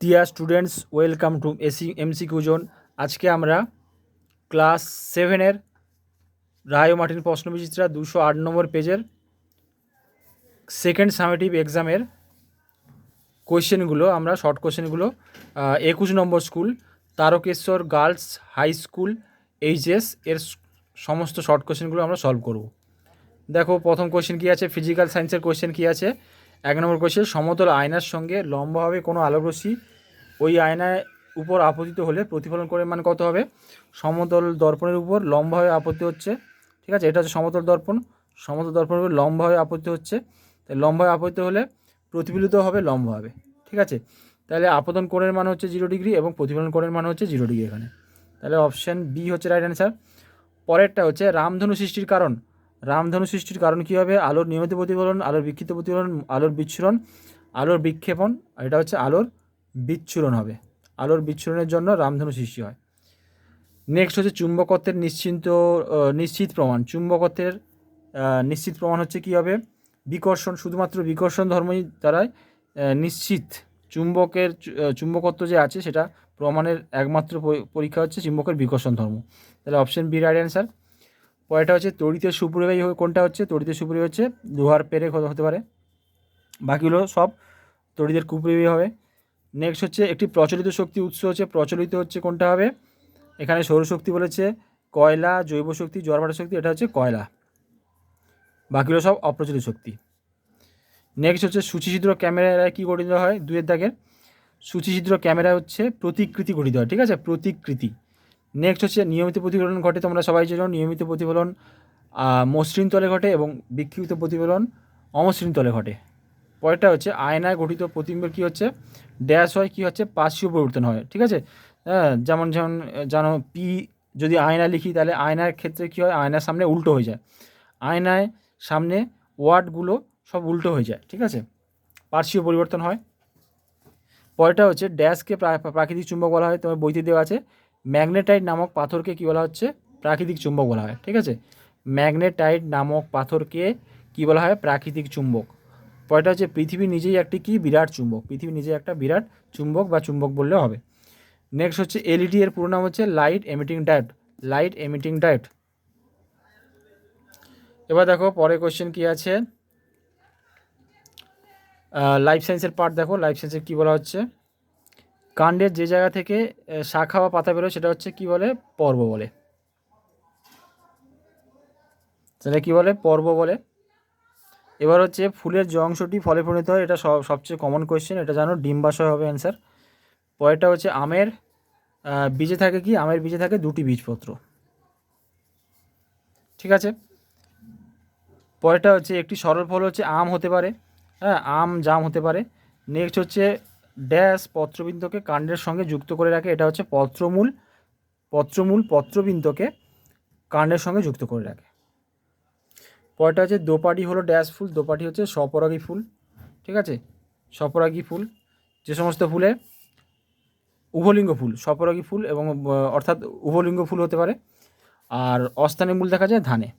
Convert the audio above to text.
Dear students welcome to AC MC zone আজকে আমরা class সেভেনের রায় মার্টিন প্রশ্নবিচিত্রা দুশো আট নম্বর পেজের সেকেন্ড সামেটিভ এক্সামের কোয়েশ্চেনগুলো আমরা শর্ট কোয়েশ্চেনগুলো একুশ number school Tarakeswar girls high school HS এর সমস্ত শর্ট কোয়েশ্চেনগুলো আমরা সলভ করব। দেখো, প্রথম কোয়েশ্চেন কী আছে? ফিজিক্যাল সায়েন্সের কোয়েশ্চেন কী আছে? এক নম্বর কোয়েশ্চেন সমতল আয়নার সঙ্গে লম্বাভাবে কোনো আলোকরশ্মি ওই আয়নায় উপর আপতিত হলে প্রতিফলন করে মান কত হবে? সমতল দর্পণের উপর লম্বাভাবে আপত্তি হচ্ছে, ঠিক আছে? এটা হচ্ছে সমতল দর্পণ। সমতল দর্পণের উপর লম্বাভাবে আপত্তি হচ্ছে। তাই লম্বাভাবে আপত্তি হলে প্রতিফলিত হবে লম্বাভাবে, ঠিক আছে? তাহলে আপতন কোণের মান হচ্ছে জিরো ডিগ্রি এবং প্রতিফলন কোণের মান হচ্ছে জিরো ডিগ্রি এখানে। তাহলে অপশান বি হচ্ছে রাইট অ্যান্সার পরেরটা হচ্ছে রামধনু সৃষ্টির কারণ। রামধনু সৃষ্টির কারণ কী হবে? আলোর নিয়মিত প্রতিফলন, আলোর বিক্ষিপ্ত প্রতিফলন, আলোর বিচ্ছুরণ, আলোর বিক্ষেপণ, আর এটা হচ্ছে আলোর বিচ্ছুরণ হবে। আলোর বিচ্ছুরণের জন্য রামধনু সৃষ্টি হয়। নেক্সট হচ্ছে চুম্বকত্বের নিশ্চিন্ত নিশ্চিত প্রমাণ। চুম্বকত্বের নিশ্চিত প্রমাণ হচ্ছে কী হবে? বিকর্ষণ, শুধুমাত্র বিকর্ষণ ধর্মই দ্বারাই নিশ্চিত চুম্বকের চুম্বকত্ব যে আছে সেটা প্রমাণের একমাত্র পরীক্ষা হচ্ছে চুম্বকের বিকর্ষণ ধর্ম। তাহলে অপশন বি রাইট অ্যান্সার পরেরটা হচ্ছে তড়িতের সুপরিবাহী কোনটা হচ্ছে? তড়িতের সুপরিবাহী হচ্ছে লোহার পেরে হতে পারে। বাকিগুলো সব তড়িতের কুপরিবাহী হবে। নেক্সট হচ্ছে একটি প্রচলিত শক্তি উৎস হচ্ছে, প্রচলিত হচ্ছে কোনটা হবে? এখানে সৌরশক্তি বলেছে, কয়লা, জৈব শক্তি জলভাটা শক্তি, এটা হচ্ছে কয়লা। বাকিগুলো সব অপ্রচলিত শক্তি। নেক্সট হচ্ছে সূচিছিদ্র ক্যামেরায় কী গঠিত হয়? দুয়ের দাগের। সূচিছিদ্র ক্যামেরা হচ্ছে প্রতিকৃতি গঠিত হয়, ঠিক আছে? প্রতিকৃতি। নেক্সট হচ্ছে নিয়মিত প্রতিফলন ঘটে, তোমরা সবাই জানো নিয়মিত প্রতিফলন মসৃণ তলে ঘটে এবং বিক্ষিপ্ত প্রতিফলন অমসৃণ তলে ঘটে। পরেরটা হচ্ছে, আয়নায় গঠিত প্রতিবিম্বের কী হচ্ছে? ড্যাশ হয়, কী হচ্ছে? পার্শ্বীয় পরিবর্তন হয়, ঠিক আছে? হ্যাঁ যেমন যেমন, জানো পি যদি আয়না লিখি, তাহলে আয়নার ক্ষেত্রে কী হয়? আয়নার সামনে উল্টো হয়ে যায়। আয়নায় সামনে ওয়ার্ডগুলো সব উল্টো হয়ে যায়, ঠিক আছে? পার্শ্বীয় পরিবর্তন হয়। পরেরটা হচ্ছে ড্যাশকে প্রা- প্রাকৃতিক চুম্বক বলা হয়, তোমার বইতে দেওয়া আছে। ম্যাগনেটাইট নামক পাথরকে কী বলা হচ্ছে? প্রাকৃতিক চুম্বক বলা হয়, ঠিক আছে? ম্যাগনেটাইট নামক পাথরকে কী বলা হয়? প্রাকৃতিক চুম্বক। পরেরটা হচ্ছে পৃথিবী নিজেই একটি কি? বিরাট চুম্বক। পৃথিবী নিজেই একটা বিরাট চুম্বক বা চুম্বক বললে হবে। নেক্সট হচ্ছে এলইডি এর পুরো নাম হচ্ছে light emitting diode light emitting diode এবার দেখো পরে কোশ্চেন কি আছে? লাইফ সায়েন্সের পার্ট দেখো। লাইফ সায়েন্সের কী বলা হচ্ছে? কাণ্ডের যে জায়গা থেকে শাখা বা পাতা বেরোয় সেটা হচ্ছে কি বলে? পর্ব বলে। সেটা কি বলে? পর্ব বলে। এবার হচ্ছে ফুলের যে অংশটি ফলে পরিণত হয়, এটা সব, সবচেয়ে কমন কোয়েশ্চেন এটা জানো, ডিম্বাশয় হবে অ্যান্সার পরেরটা হচ্ছে আমের বীজে থাকে কি? আমের বীজে থাকে দুটি বীজপত্র। ঠিক আছে? পরেরটা হচ্ছে একটি সরল ফল হচ্ছে আম হতে পারে। হ্যাঁ আম, জাম হতে পারে। নেক্সট হচ্ছে ড্যাশ পত্রবিন্দুকে কাণ্ডের সঙ্গে যুক্ত করে রাখে, এটা হচ্ছে পত্রমূল পত্রমূল পত্রবিন্দুকে কাণ্ডের সঙ্গে যুক্ত করে রাখে। পরেরটা হচ্ছে দোপাটি হলো ড্যাশ ফুল, দোপাটি হচ্ছে স্বপরাগী ফুল, ঠিক আছে? স্বপরাগী ফুল, যে সমস্ত ফুলে উভলিঙ্গ ফুল, স্বপরাগী ফুল এবং, অর্থাৎ উভলিঙ্গ ফুল হতে পারে। আর অস্থানী মূল দেখা যায় ধানে।